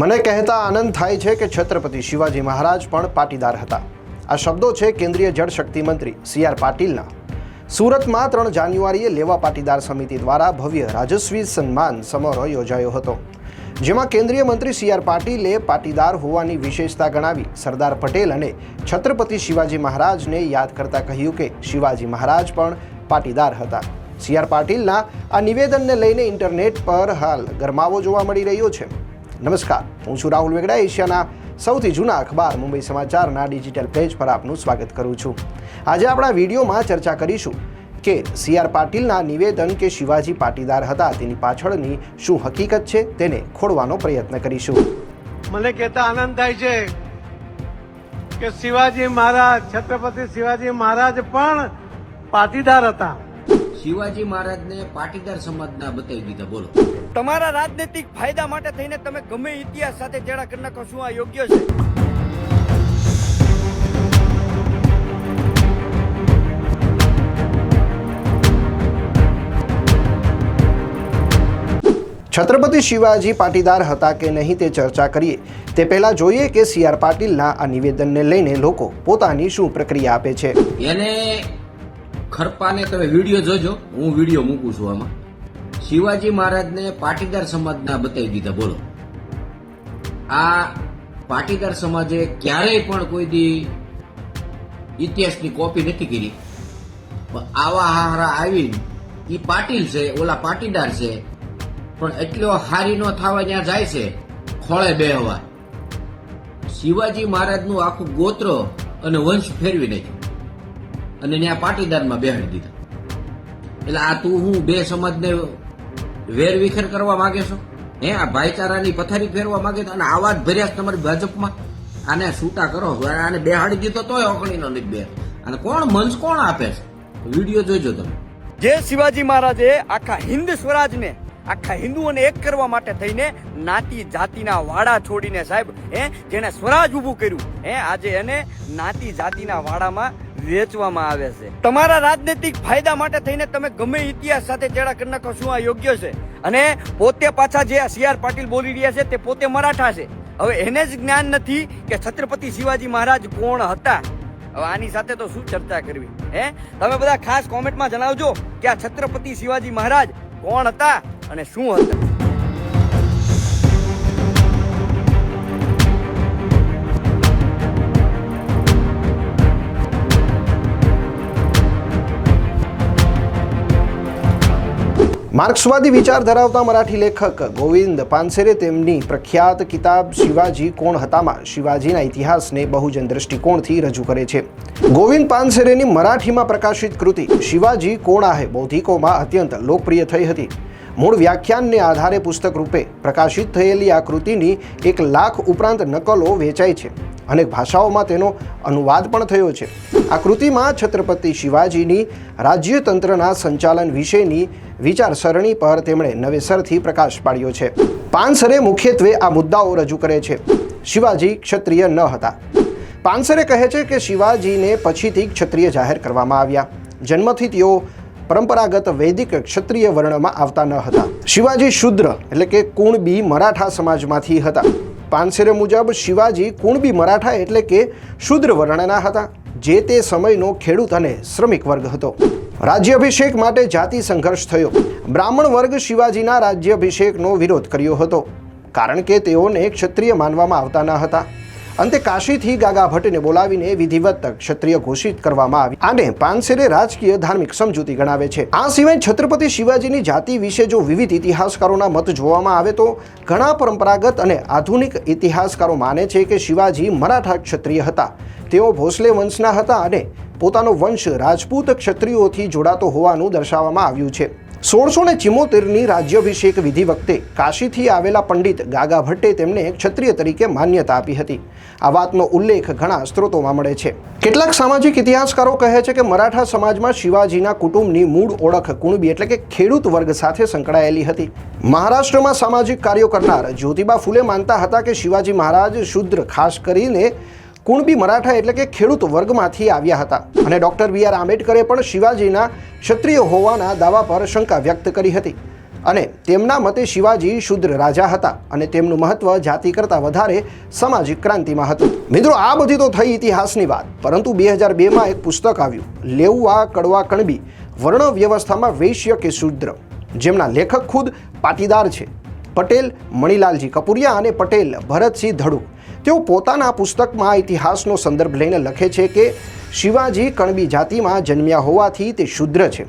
મને કહેતા આનંદ થાય છે કે છત્રપતિ શિવાજી મહારાજ પણ પાટીદાર હતા. આ શબ્દો છે કેન્દ્રીય જળશક્તિ મંત્રી સી આર પાટીલના. સુરતમાં ત્રણ જાન્યુઆરીએ લેવા પાટીદાર સમિતિ દ્વારા ભવ્ય રાજસ્વી સન્માન સમારોહ યોજાયો હતો. જેમાં કેન્દ્રીય મંત્રી સી આર પાટીલે પાટીદાર હોવાની વિશેષતા ગણાવી સરદાર પટેલ અને છત્રપતિ શિવાજી મહારાજને યાદ કરતા કહ્યું કે શિવાજી મહારાજ પણ પાટીદાર હતા. સી આર પાટીલના આ નિવેદનને લઈને ઇન્ટરનેટ પર હાલ ગરમાવો જોવા મળી રહ્યો છે. નમસ્કાર. હું છું રાહુલ વેગડા, એશિયાના સૌથી જૂના અખબાર મુંબઈ સમાચારના ડિજિટલ પેજ પર આપનું સ્વાગત કરું છું. આજે આપણા વિડીયોમાં ચર્ચા કરીશું કે સી આર પાટીલના નિવેદન કે શિવાજી પાટીદાર હતા, તેની પાછળની શું હકીકત છે, તેને ખોડવાનો પ્રયત્ન કરીશું. મને કહેતા આનંદ થાય છે કે શિવાજી મહારાજ, છત્રપતિ શિવાજી મહારાજ પણ પાટીદાર હતા. શિવાજી મહારાજને પાટીદાર સમાજના બતાવી દીધા. બોલો. તમારા રાજનૈતિક ફાયદા માટે થઈને તમે ગમે ઇતિહાસ સાથે ચેડા કરી નાખો શું આ યોગ્ય છે? છત્રપતિ શિવાજી પાટીદાર હતા કે નહીં તે ચર્ચા કરીએ. તે પહેલા જોઈએ કે સી આર પાટીલના આ નિવેદનને લઈને લોકો પોતાની શું પ્રક્રિયા આપે છે. એને ખરપાને તમે વીડિયો જોજો. હું વીડિયો મૂકું છું આમાં. શિવાજી મહારાજને પાટીદાર સમાજના બતાવી દીધા, બોલો. આ પાટીદાર સમાજે ક્યારેય પણ કોઈ દી ઇતિહાસની કોપી નથી કરી. આવા હારા આવીને એ પાટીલ છે, ઓલા પાટીદાર છે. પણ એટલો હારી નો થવા ત્યાં જાય છે, ખોળે બે હવા. શિવાજી મહારાજનું આખું ગોત્ર અને વંશ ફેરવી નાખ્યું. અને ત્યાં પાટીદારમાં બેહાડી દીધા. એટલે આ તું હું બે સમાજને વેરવિખેર કરવા માંગે છો? હે, આ ભાઈચારાની પથારી ફેરવા માંગે અને આવા જ ભર્યા તમારી ભાજપમાં? આને છૂટા કરો આને બેહાડી દીધો તોય ઓકળીનો નથી બે અને કોણ મંચ કોણ આપે છે? વીડિયો જોજો તમે. જે શિવાજી મહારાજે, આખા હિન્દ સ્વરાજને, આખા હિન્દુઓને એક કરવા માટે થઈને નાતી જાતિના વાડા છોડીને સાહેબ, હે જેને સ્વરાજ ઊભું કર્યું, હે, આજે એને નાતી જાતિના વાડામાં વેચવામાં આવે છે. તમારા રાજનૈતિક ફાયદા માટે થઈને તમે ગમે ઇતિહાસ સાથે ચેડા કરી નાખો શું આ યોગ્ય છે? અને પોતે પાછા જે સી આર પાટીલ બોલી રહ્યા છે તે પોતે મરાઠા છે. હવે એને જ જ્ઞાન નથી કે છત્રપતિ શિવાજી મહારાજ કોણ હતા? હવે આની સાથે તો શું ચર્ચા કરવી? હે? તમે બધા ખાસ કોમેન્ટમાં જણાવજો કે આ છત્રપતિ શિવાજી મહારાજ કોણ હતા અને શું હતા? માર્ક્સવાદી વિચાર ધરાવતા મરાઠી લેખક ગોવિંદ પાનસેરે તેમની પ્રખ્યાત કિતાબ શિવાજી કોણ હતામાં શિવાજીના ઇતિહાસને બહુજન દ્રષ્ટિકોણથી રજૂ કરે છે. ગોવિંદ પાનસેરેની મરાઠીમાં પ્રકાશિત કૃતિ, શિવાજી કોણ આહે, બૌદ્ધિકોમાં અત્યંત લોકપ્રિય થઈ હતી. મૂળ વ્યાખ્યાનને આધારે પુસ્તક રૂપે પ્રકાશિત થયેલી આ કૃતિની એક લાખ ઉપરાંત નકલો વેચાઈ છે અનેક ભાષાઓમાં તેનો અનુવાદ પણ થયો છે. આ કૃતિમાં છત્રપતિ શિવાજીની રાજ્યતંત્રના સંચાલન વિશેની વિચારસરણી પર તેમણે નવેસરથી પ્રકાશ પાડ્યો છે. પાનસરે મુખ્યત્વે આ મુદ્દાઓ રજૂ કરે છે. શિવાજી ક્ષત્રિય ન હતા. પાનસરે કહે છે કે શિવાજીને પછીથી ક્ષત્રિય જાહેર કરવામાં આવ્યા. જન્મથી તેઓ પરંપરાગત વૈદિક ક્ષત્રિય વર્ણમાં આવતા ન હતા. શિવાજી શુદ્ર એટલે કે કુણબી મરાઠા સમાજમાંથી હતા. પાનસેરે મુજબ શિવાજી કુણબી મરાઠા એટલે કે શુદ્ર વર્ણના હતા, જે તે સમયનો ખેડૂત અને શ્રમિક વર્ગ હતો. રાજ્યાભિષેક માટે જાતિ સંઘર્ષ થયો. બ્રાહ્મણ વર્ગ શિવાજીના રાજ્યાભિષેકનો વિરોધ કર્યો હતો, કારણ કે તેઓને ક્ષત્રિય માનવામાં આવતા ન હતા. અંતે કાશીથી ગાગા ભટ્ટને બોલાવીને વિધિવત ક્ષત્રિય ઘોષિત કરવામાં આવી. આને પાનસેરે રાજકીય ધાર્મિક સમજૂતી ગણાવે છે. આ સિવાય છત્રપતિ શિવાજીની જાતિ વિશે જો વિવિધ ઇતિહાસકારોના મત જોવામાં આવે તો ઘણા પરંપરાગત અને આધુનિક ઇતિહાસકારો માને છે કે શિવાજી મરાઠા ક્ષત્રિય હતા. તેઓ ભોસલે વંશના હતા અને પોતાનો વંશ રાજપૂત ક્ષત્રિયોથી જોડાતો હોવાનું દર્શાવવામાં આવ્યું છે. સોળસો ને ચિમોતેરની રાજ્યાભિષેક વિધિ વખતે કાશીથી આવેલા પંડિત ગાગા ભટ્ટે તેમને ક્ષત્રિય તરીકે માન્યતા આપી હતી. આ વાતનો ઉલ્લેખ ઘણા સ્ત્રોતોમાં મળે છે. કેટલાક સામાજિક ઇતિહાસકારો કહે છે કે મરાઠા સમાજમાં શિવાજીના કુટુંબની મૂળ ઓળખ કુણબી એટલે કે ખેડૂત વર્ગ સાથે સંકળાયેલી હતી. મહારાષ્ટ્રમાં સામાજિક કાર્યો કરનાર જ્યોતિબા ફૂલે માનતા હતા કે શિવાજી મહારાજ શુદ્ર ખાસ કરીને કુણબી મરાઠા એટલે કે ખેડૂત વર્ગમાંથી આવ્યા હતા. અને ડોક્ટર બી આર આંબેડકરે પણ શિવાજીના ક્ષત્રિય હોવાના દાવા પર શંકા વ્યક્ત કરી હતી. અને તેમના મતે શિવાજી શુદ્ર રાજા હતા અને તેમનું મહત્વ જાતિ કરતાં વધારે સામાજિક ક્રાંતિમાં હતું. મિત્રો, આ બધી તો થઈ ઇતિહાસની વાત, પરંતુ બે હજાર બેમાં એક પુસ્તક આવ્યું લેઉવા કડવા કણબી, વર્ણ વ્યવસ્થામાં વૈશ્ય કે શુદ્ર. જેમના લેખક ખુદ પાટીદાર છે. પટેલ, મણિલાલજી કપુરિયા અને પટેલ ભરતસિંહ ધડુ તેઓ પોતાના પુસ્તકમાં ઇતિહાસનો સંદર્ભ લઈને લખે છે કે શિવાજી કણબી જાતિમાં જન્મ્યા હોવાથી તે શુદ્ર છે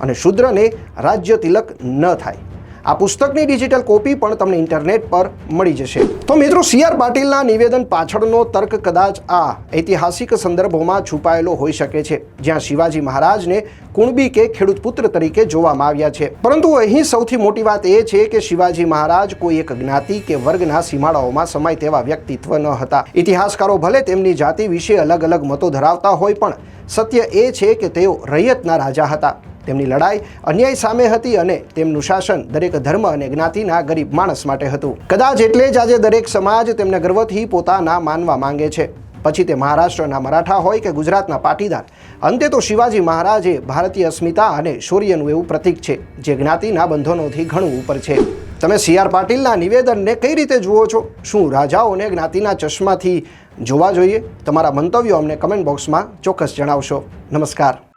અને શુદ્રને રાજ્ય તિલક ન થાય. આ પુસ્તકની ડિજિટલ કોપી પણ તમને ઇન્ટરનેટ પર મળી જશે. તો મિત્રો સી આર પાટીલના નિવેદન પાછળનો તર્ક કદાચ આ ઐતિહાસિક સંદર્ભોમાં છુપાયેલો હોઈ શકે છે, જ્યાં શિવાજી મહારાજને કુણબી કે ખેડૂત પુત્ર તરીકે જોવામાં આવ્યા છે. પરંતુ અહીં સૌથી મોટી વાત એ છે કે શિવાજી મહારાજ કોઈ એક જ્ઞાતિ કે વર્ગના સીમાડાઓમાં સમાય તેવા વ્યક્તિત્વ ન હતા. ઇતિહાસકારો ભલે તેમની જાતિ વિશે અલગ અલગ મતો ધરાવતા હોય પણ સત્ય એ છે કે તેઓ રૈયતના રાજા હતા. તેમની લડાઈ અન્યાય સામે હતી અને તેમનું શાસન દરેક ધર્મ અને જ્ઞાતિના ગરીબ માણસ માટે હતું. કદાચ એટલે જ આજે દરેક સમાજ તેમને ગર્વથી પોતાના માનવા માંગે છે. પછી તે મહારાષ્ટ્રના મરાઠા હોય કે ગુજરાતના પાટીદાર. અંતે તો શિવાજી મહારાજ ભારતીય અસ્મિતા અને શૌર્યનું એવું પ્રતીક છે, જે જ્ઞાતિના બંધનોથી ઘણું ઉપર છે. તમે સી આર પાટીલના નિવેદનને કઈ રીતે જુઓ છો? શું રાજાઓને જ્ઞાતિના ચશ્માથી જોવા જોઈએ? તમારા મંતવ્યો અમને કમેન્ટ બોક્સમાં ચોક્કસ જણાવશો. નમસ્કાર.